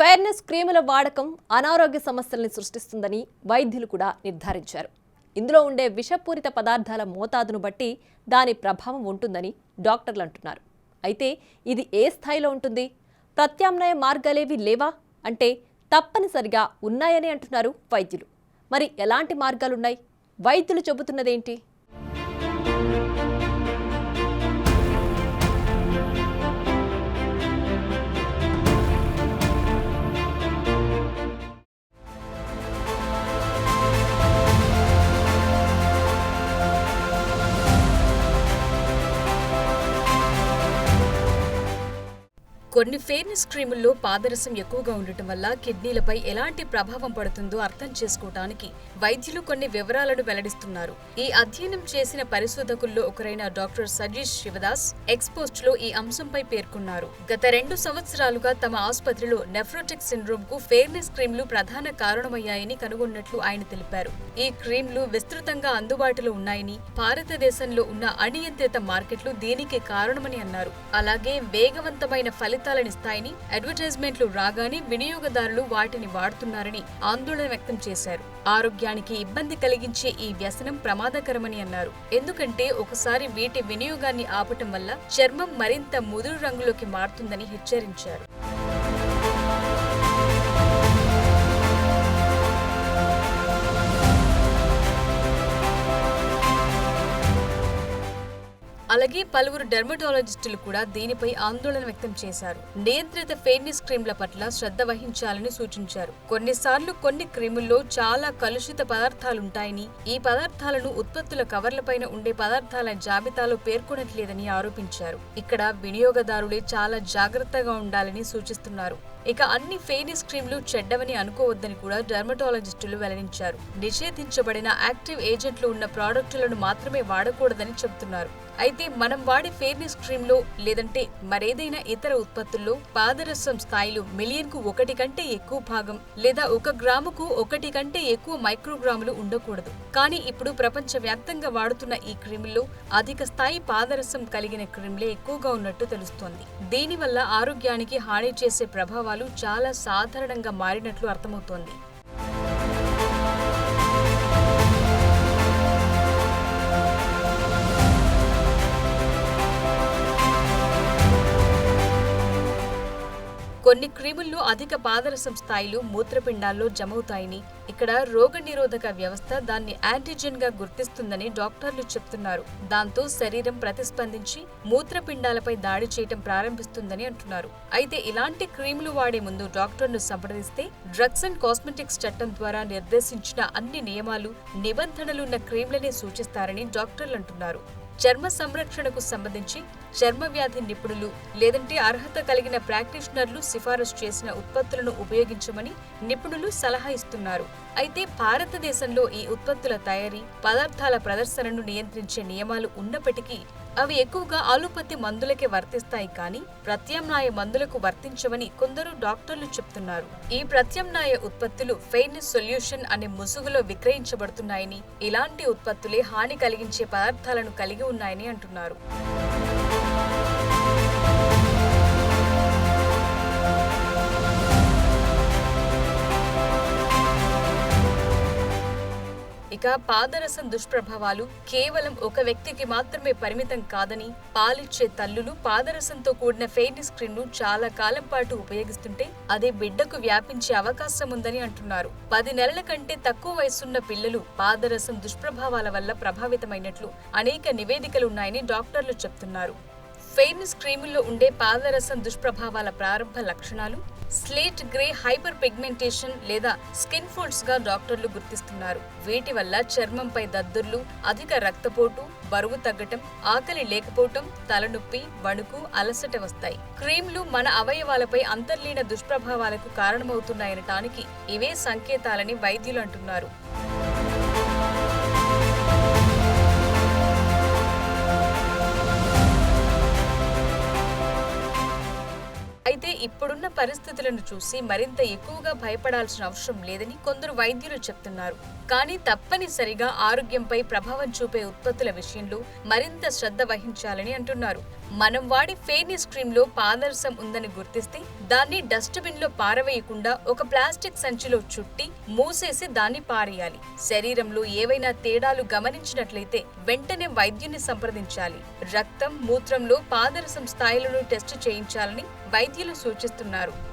Fairness క్రీముల వాడకం అనారోగ్య సమస్యల్ని సృష్టిస్తుందని వైద్యులు కూడా నిర్ధారించారు. ఇందులో ఉండే విషపూరిత పదార్థాల మోతాదును బట్టి దాని ప్రభావం ఉంటుందని డాక్టర్లు అంటున్నారు. అయితే ఇది ఏ స్థాయిలో ఉంటుంది? ప్రత్యామ్నాయ మార్గాలేవి లేవా? అంటే తప్పనిసరిగా ఉన్నాయని అంటున్నారు వైద్యులు. మరి ఎలాంటి మార్గాలున్నాయి? వైద్యులు చెబుతున్నదేంటి? కొన్ని ఫెయిర్నెస్ క్రీముల్లో పాదరసం ఎక్కువగా ఉండటం వల్ల కిడ్నీలపై ఎలాంటి ప్రభావం పడుతుందో అర్థం చేసుకోవటానికి వైద్యులు కొన్ని వివరాలను వెల్లడిస్తున్నారు. ఈ అధ్యయనం చేసిన పరిశోధకుల్లో ఒకరైన డాక్టర్ సజీష్ శివదాస్ ఎక్స్పోస్ట్లో ఈ అంశంపై పేర్కొన్నారు. గత రెండు సంవత్సరాలుగా తమ ఆసుపత్రిలో నెఫ్రోటిక్ సిండ్రోమ్కు ఫెయిర్నెస్ క్రీమ్లు ప్రధాన కారణమయ్యాయని కనుగొన్నట్లు ఆయన తెలిపారు. ఈ క్రీమ్లు విస్తృతంగా అందుబాటులో ఉన్నాయని భారతదేశంలో ఉన్న అనియంత్రిత మార్కెట్లు దీనికి కారణమని అన్నారు. అలాగే వేగవంతమైన ఫలితాలనిస్తాయని అడ్వర్టైజ్మెంట్లు రాగానే వినియోగదారులు వాటిని వాడుతున్నారని ఆందోళన వ్యక్తం చేశారు. ఆరోగ్యానికి ఇబ్బంది కలిగించే ఈ వ్యసనం ప్రమాదకరమని అన్నారు. ఎందుకంటే ఒకసారి వీటి వినియోగాన్ని ఆపటం వల్ల చర్మం మరింత ముదురు రంగులోకి మారుతుందని హెచ్చరించారు. అలాగే పలువురు డెర్మటాలజిస్టులు కూడా దీనిపై ఆందోళన వ్యక్తం చేశారు. నియంత్రిత ఫెయిర్నెస్ క్రీమ్ల పట్ల శ్రద్ధ వహించాలని సూచించారు. కొన్నిసార్లు కొన్ని క్రీముల్లో చాలా కలుషిత పదార్థాలుంటాయని ఈ పదార్థాలను ఉత్పత్తుల కవర్లపైన ఉండే పదార్థాల జాబితాలో పేర్కొనట్లేదని ఆరోపించారు. ఇక్కడ వినియోగదారులే చాలా జాగ్రత్తగా ఉండాలని సూచిస్తున్నారు. ఇక అన్ని ఫెయిర్నెస్ క్రీమ్లు చెడ్డవని అనుకోవద్దని కూడా డర్మటాలజిస్టులు వెల్లడించారు. నిషేధించబడిన యాక్టివ్ ఏజెంట్లు ఉన్న ప్రాడక్టులను మాత్రమే వాడకూడదని చెబుతున్నారు. అయితే మనం వాడే ఫెయిర్నెస్ క్రీమ్లో లేదంటే మరేదైనా ఇతర ఉత్పత్తుల్లో పాదరసం స్థాయిలు మిలియన్కు ఒకటి కంటే ఎక్కువ భాగం లేదా ఒక గ్రాముకు ఒకటి కంటే ఎక్కువ మైక్రోగ్రాములు ఉండకూడదు. కానీ ఇప్పుడు ప్రపంచ వ్యాప్తంగా వాడుతున్న ఈ క్రీముల్లో అధిక స్థాయి పాదరసం కలిగిన క్రీమ్లే ఎక్కువగా ఉన్నట్టు తెలుస్తోంది. దీనివల్ల ఆరోగ్యానికి హాని చేసే ప్రభావాలు చాలా సాధారణంగా మారినట్లు అర్థమవుతోంది. కొన్ని క్రీముల్లో అధిక పాదరసం స్థాయిలు మూత్రపిండాల్లో జమవుతాయని ఇక్కడ రోగనిరోధక వ్యవస్థ దాన్ని యాంటీజెన్గా గుర్తిస్తుందని డాక్టర్లు చెప్తున్నారు. దాంతో శరీరం ప్రతిస్పందించి మూత్రపిండాలపై దాడి చేయటం ప్రారంభిస్తుందని అంటున్నారు. అయితే ఇలాంటి క్రీములు వాడే ముందు డాక్టర్ను సంప్రదిస్తే డ్రగ్స్ అండ్ కాస్మెటిక్స్ చట్టం ద్వారా నిర్దేశించిన అన్ని నియమాలు నిబంధనలున్న క్రీమ్లనే సూచిస్తారని డాక్టర్లు అంటున్నారు. చర్మ సంరక్షణకు సంబంధించి చర్మ వ్యాధి నిపుణులు లేదంటే అర్హత కలిగిన ప్రాక్టీషనర్లు సిఫారసు చేసిన ఉత్పత్తులను ఉపయోగించమని నిపుణులు సలహా ఇస్తున్నారు. అయితే భారతదేశంలో ఈ ఉత్పత్తుల తయారీ పదార్థాల ప్రదర్శనను నియంత్రించే నియమాలు ఉన్నప్పటికీ అవి ఎక్కువగా ఆలోపతి మందులకే వర్తిస్తాయి కానీ ప్రత్యామ్నాయ మందులకు వర్తించవని కొందరు డాక్టర్లు చెప్తున్నారు. ఈ ప్రత్యామ్నాయ ఉత్పత్తులు ఫెయిర్నెస్ సొల్యూషన్ అనే ముసుగులో విక్రయించబడుతున్నాయని ఇలాంటి ఉత్పత్తులే హాని కలిగించే పదార్థాలను కలిగి ఉన్నాయని అంటున్నారు. ఇక పాదరసం దుష్ప్రభావాలు కేవలం ఒక వ్యక్తికి మాత్రమే పరిమితం కాదని పాలిచ్చే తల్లులు పాదరసంతో కూడిన ఫెయిర్నెస్ క్రీమ్ను చాలా కాలం పాటు ఉపయోగిస్తుంటే అదే బిడ్డకు వ్యాపించే అవకాశం ఉందని అంటున్నారు. పది నెలల కంటే తక్కువ వయసున్న పిల్లలు పాదరసం దుష్ప్రభావాల వల్ల ప్రభావితమైనట్లు అనేక నివేదికలున్నాయని డాక్టర్లు చెప్తున్నారు. ఫెయిర్నెస్ క్రీముల్లో ఉండే పాదరసం దుష్ప్రభావాల ప్రారంభ లక్షణాలు స్లేట్ గ్రే హైపర్ పిగ్మెంటేషన్ లేదా స్కిన్ ఫోల్డ్స్గా డాక్టర్లు గుర్తిస్తున్నారు. వీటి వల్ల చర్మంపై దద్దుర్లు అధిక రక్తపోటు బరువు తగ్గటం ఆకలి లేకపోవటం తలనొప్పి వణుకు అలసట వస్తాయి. క్రీమ్లు మన అవయవాలపై అంతర్లీన దుష్ప్రభావాలకు కారణమవుతున్నాయనటానికి ఇవే సంకేతాలని వైద్యులు అంటున్నారు. అయితే ఇప్పుడున్న పరిస్థితులను చూసి మరింత ఎక్కువగా భయపడాల్సిన అవసరం లేదని కొందరు వైద్యులు చెప్తున్నారు. కానీ తప్పనిసరిగా ఆరోగ్యంపై ప్రభావం చూపే ఉత్పత్తుల విషయంలో మరింత శ్రద్ధ వహించాలని అంటున్నారు. మనం వాడే ఫెయిర్నెస్ క్రీమ్లో పాదరసం ఉందని గుర్తిస్తే దాన్ని డస్ట్బిన్లో పారవేయకుండా ఒక ప్లాస్టిక్ సంచిలో చుట్టి మూసేసి దాన్ని పారేయాలి. శరీరంలో ఏవైనా తేడాలు గమనించినట్లయితే వెంటనే వైద్యుని సంప్రదించాలి. రక్తం మూత్రంలో పాదరసం స్థాయిలను టెస్ట్ చేయించాలని వైద్యులు సూచిస్తున్నారు.